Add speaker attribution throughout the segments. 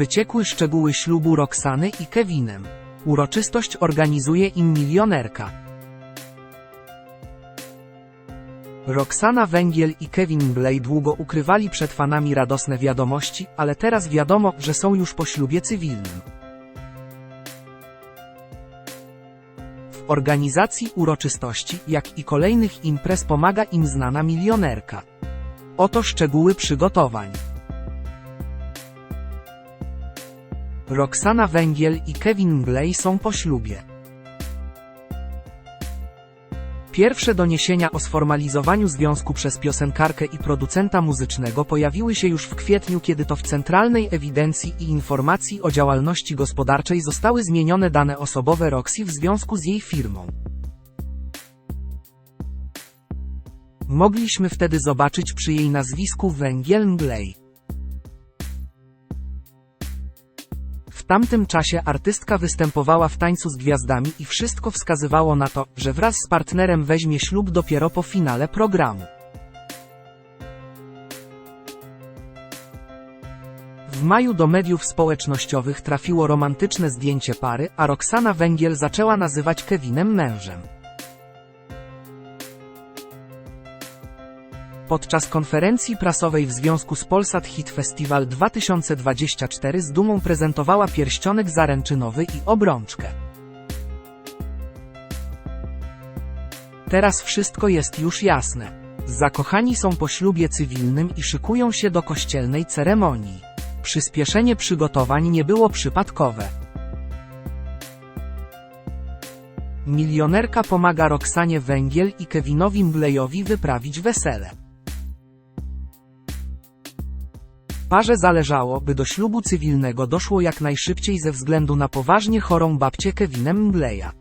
Speaker 1: Wyciekły szczegóły ślubu Roxany i Kevinem. Uroczystość organizuje im milionerka. Roxana Węgiel i Kevin Blay długo ukrywali przed fanami radosne wiadomości, ale teraz wiadomo, że są już po ślubie cywilnym. W organizacji uroczystości, jak i kolejnych imprez pomaga im znana milionerka. Oto szczegóły przygotowań. Roxana Węgiel i Kevin Blay są po ślubie. Pierwsze doniesienia o sformalizowaniu związku przez piosenkarkę i producenta muzycznego pojawiły się już w kwietniu, kiedy to w Centralnej Ewidencji i Informacji o Działalności Gospodarczej zostały zmienione dane osobowe Roxy w związku z jej firmą. Mogliśmy wtedy zobaczyć przy jej nazwisku Węgiel Mglej. Tamtym czasie artystka występowała w tańcu z gwiazdami i wszystko wskazywało na to, że wraz z partnerem weźmie ślub dopiero po finale programu. W maju do mediów społecznościowych trafiło romantyczne zdjęcie pary, a Roxana Węgiel zaczęła nazywać Kevinem mężem. Podczas konferencji prasowej w związku z Polsat Hit Festival 2024 z dumą prezentowała pierścionek zaręczynowy i obrączkę. Teraz wszystko jest już jasne. Zakochani są po ślubie cywilnym i szykują się do kościelnej ceremonii. Przyspieszenie przygotowań nie było przypadkowe. Milionerka pomaga Roxanie Węgiel i Kevinowi Mblejowi wyprawić wesele. Parze zależało, by do ślubu cywilnego doszło jak najszybciej ze względu na poważnie chorą babcię Kevinem Mbleja.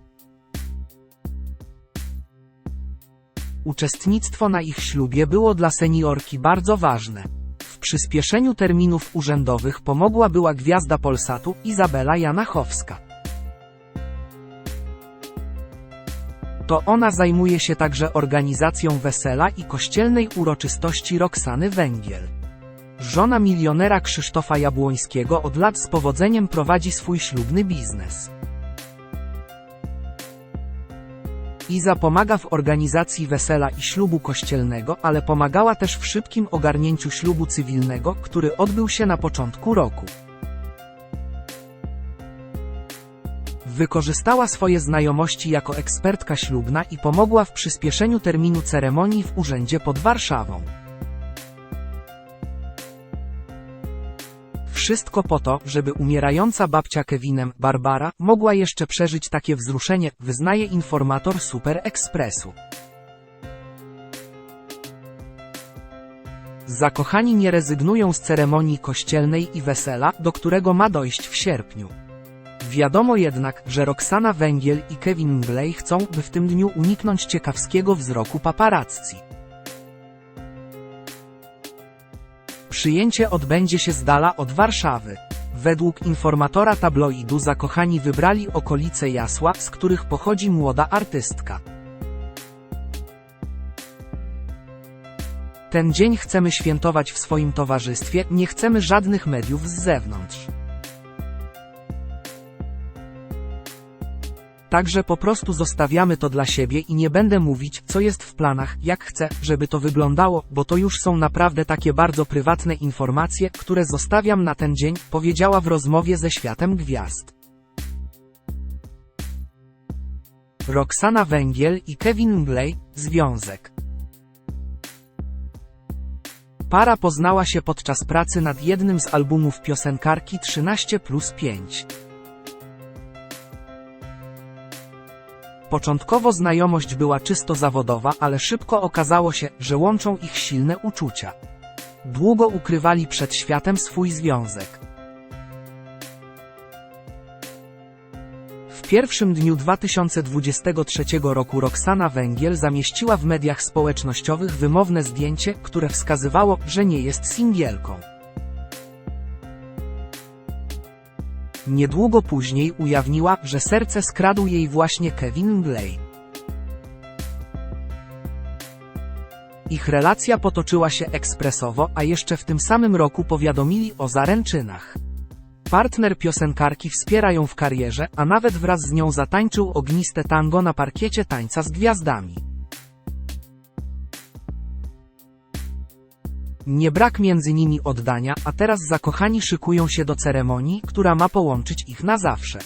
Speaker 1: Uczestnictwo na ich ślubie było dla seniorki bardzo ważne. W przyspieszeniu terminów urzędowych pomogła była gwiazda Polsatu Izabela Janachowska. To ona zajmuje się także organizacją wesela i kościelnej uroczystości Roxany Węgiel. Żona milionera Krzysztofa Jabłońskiego od lat z powodzeniem prowadzi swój ślubny biznes. Iza pomaga w organizacji wesela i ślubu kościelnego, ale pomagała też w szybkim ogarnięciu ślubu cywilnego, który odbył się na początku roku. Wykorzystała swoje znajomości jako ekspertka ślubna i pomogła w przyspieszeniu terminu ceremonii w urzędzie pod Warszawą. Wszystko po to, żeby umierająca babcia Kevinem, Barbara, mogła jeszcze przeżyć takie wzruszenie, wyznaje informator Super Expressu. Zakochani nie rezygnują z ceremonii kościelnej i wesela, do którego ma dojść w sierpniu. Wiadomo jednak, że Roxana Węgiel i Kevin Blay chcą, by w tym dniu uniknąć ciekawskiego wzroku paparazzi. Przyjęcie odbędzie się z dala od Warszawy. Według informatora tabloidu zakochani wybrali okolice Jasła, z których pochodzi młoda artystka. Ten dzień chcemy świętować w swoim towarzystwie, nie chcemy żadnych mediów z zewnątrz. Także po prostu zostawiamy to dla siebie i nie będę mówić, co jest w planach, jak chcę, żeby to wyglądało, bo to już są naprawdę takie bardzo prywatne informacje, które zostawiam na ten dzień, powiedziała w rozmowie ze światem gwiazd. Roxana Węgiel i Kevin Blay, związek. Para poznała się podczas pracy nad jednym z albumów piosenkarki 13 plus 5. Początkowo znajomość była czysto zawodowa, ale szybko okazało się, że łączą ich silne uczucia. Długo ukrywali przed światem swój związek. W pierwszym dniu 2023 roku Roxana Węgiel zamieściła w mediach społecznościowych wymowne zdjęcie, które wskazywało, że nie jest singielką. Niedługo później ujawniła, że serce skradł jej właśnie Kevin Blay. Ich relacja potoczyła się ekspresowo, a jeszcze w tym samym roku powiadomili o zaręczynach. Partner piosenkarki wspiera ją w karierze, a nawet wraz z nią zatańczył ogniste tango na parkiecie tańca z gwiazdami. Nie brak między nimi oddania, a teraz zakochani szykują się do ceremonii, która ma połączyć ich na zawsze.